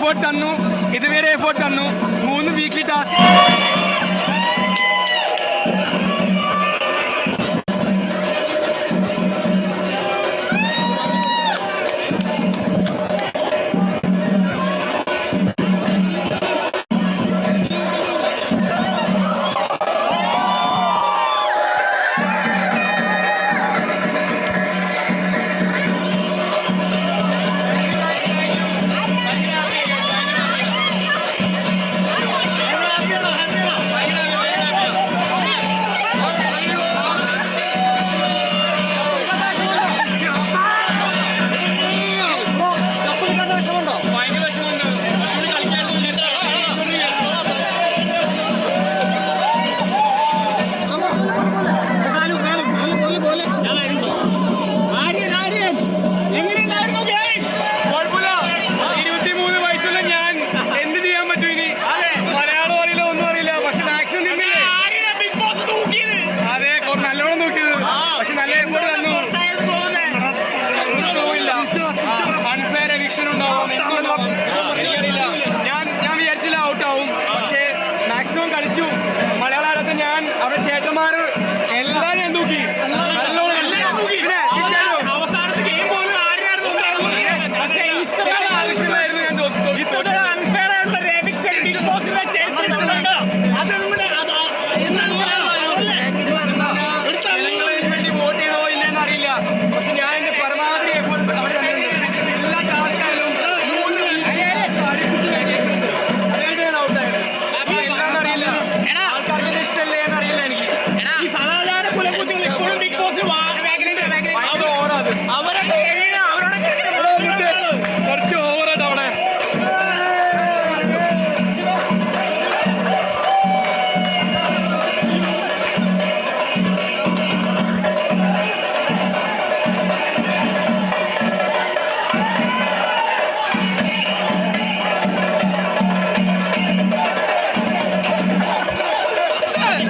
Effort തന്നു ഇത് വേറെ എഫേർട്ട് തന്നു മൂന്ന് വീക്ക്ലി ടാസ്ക്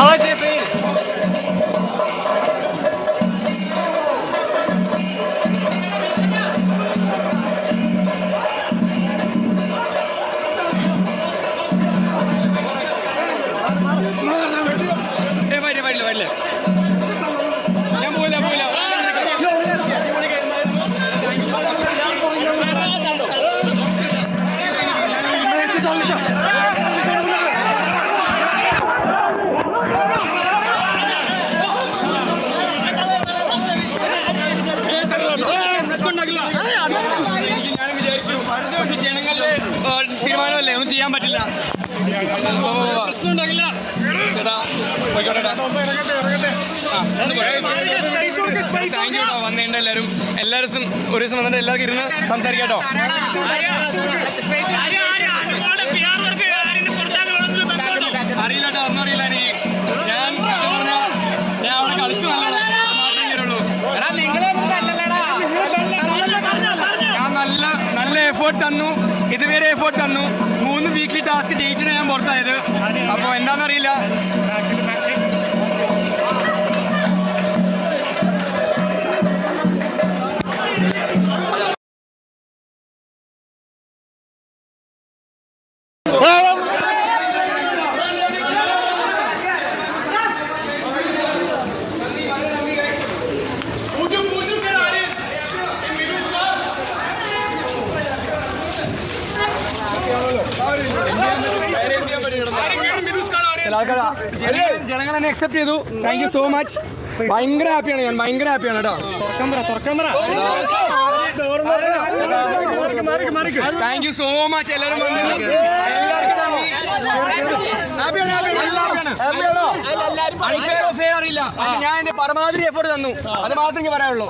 Alacı പ്രശ്നം ഉണ്ടാകില്ല ചേട്ടാ പോയിക്കോട്ടെ താങ്ക് യു വന്നിട്ടുണ്ട് എല്ലാവരും എല്ലാവരും ഒരു ദിവസം വന്നിട്ട് എല്ലാവർക്കും ഇരുന്ന് സംസാരിക്കാം ടാസ്ക് ജയിച്ചിട്ട് ഞാൻ പുറത്തായത്. അപ്പോൾ എന്താണെന്നറിയില്ല. ജനങ്ങൾ ജനങ്ങൾ എന്നെ അക്സെപ്റ്റ് ചെയ്തു. താങ്ക് യു സോ മച്ച് ഭയങ്കര ഹാപ്പിയാണ് ഞാൻ ഭയങ്കര ഹാപ്പിയാണ് കേട്ടോ. താങ്ക് യു സോ മച്ച് എല്ലാവരും വന്നതിന് എല്ലാവർക്കും നന്ദി ഹാപ്പിയാണ് ഹാപ്പിയാണ് അൺഫെയർ ഫെയർ അറിയില്ല പക്ഷെ ഞാൻ എന്റെ പരമാവധി എഫേർട്ട് തന്നു അത് മാത്രമേ എനിക്ക് പറയാനുള്ളൂ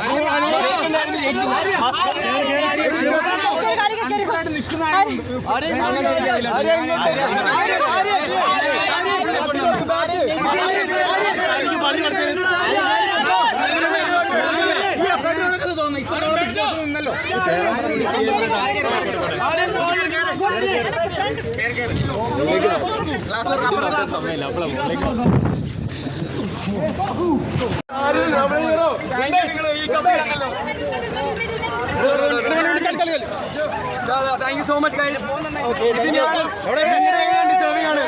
തോന്നുന്നു. ഇത്ര നാൾ Big Boss thank you so much guys deserving ആണ്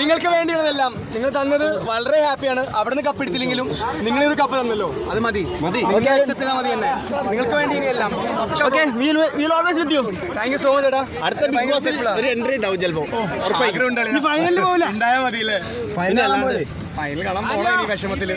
നിങ്ങൾക്ക് വേണ്ടിയുള്ളതെല്ലാം നിങ്ങൾ തന്നത് വളരെ ഹാപ്പിയാണ് അവിടെ നിന്ന് കപ്പ് എടുത്തില്ലെങ്കിലും നിങ്ങൾ ഒരു കപ്പ് തന്നല്ലോ. അത് മതി. നിങ്ങൾക്ക് അക്സെപ്റ്റ് ചെയ്താൽ മതി തന്നെ. നിങ്ങൾക്ക് വേണ്ടി ഇനിയെല്ലാം താങ്ക് യു സോ മച്ച് ചേട്ടാ. അടുത്ത എൻട്രി ഉണ്ടാവും ഫൈനലിൽ പോകില്ല ഉണ്ടായാൽ മതി അല്ലേ ഫൈനൽ അല്ലാണ്ട് ഫൈനൽ കാണാൻ പോണോ ഈ വിഷമത്തിൽ.